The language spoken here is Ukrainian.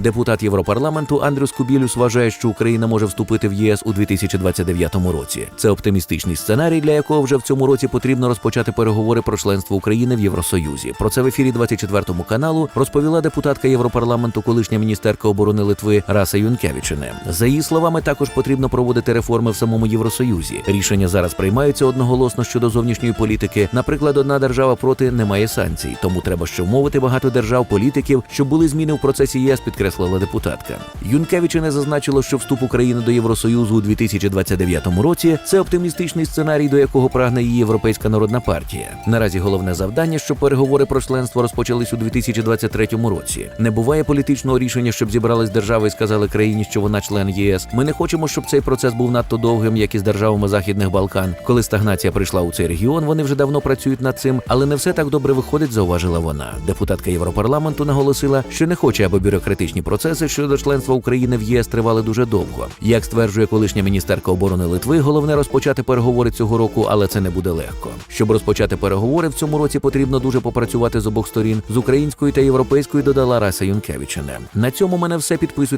Депутат Європарламенту Андрюс Кубілюс вважає, що Україна може вступити в ЄС у 2029 році. Це оптимістичний сценарій, для якого вже в цьому році потрібно розпочати переговори про членство України в Євросоюзі. Про це в ефірі 24 каналу розповіла депутатка Європарламенту, колишня міністерка оборони Литви Раса Юнкевичине. За її словами, також потрібно проводити реформи в самому Євросоюзі. Рішення зараз приймаються одноголосно щодо зовнішньої політики. Наприклад, одна держава проти немає санкцій, тому треба ще вмовити багато держав політиків, щоб були зміни в процесі ЄС, підкреслила депутатка. Юнкевичине зазначило, що вступ України до Євросоюзу у 2029 році це оптимістичний сценарій, до якого прагне її Європейська народна партія. Наразі головне завдання, щоб переговори про членство розпочались у 2023 році. Не буває політичного рішення, щоб зібрались держави і сказали країні, що вона член ЄС. Ми не хочемо, щоб цей процес був надто довгим, як і з державами Західних Балкан. Коли стагнація прийшла у цей регіон, вони вже давно працюють над цим, але не все так добре виходить, зауважила вона. Депутатка Європарламенту наголосила, що не хоче, аби бюрократичні процеси щодо членства України в ЄС тривали дуже довго. Як стверджує колишня міністерка оборони Литви, головне розпочати переговори цього року, але це не буде легко. Щоб розпочати переговори в цьому році, потрібно дуже попрацювати з обох сторін з українською та європейською. Додала Раса Юнкевичене. На цьому мене все підписуйте.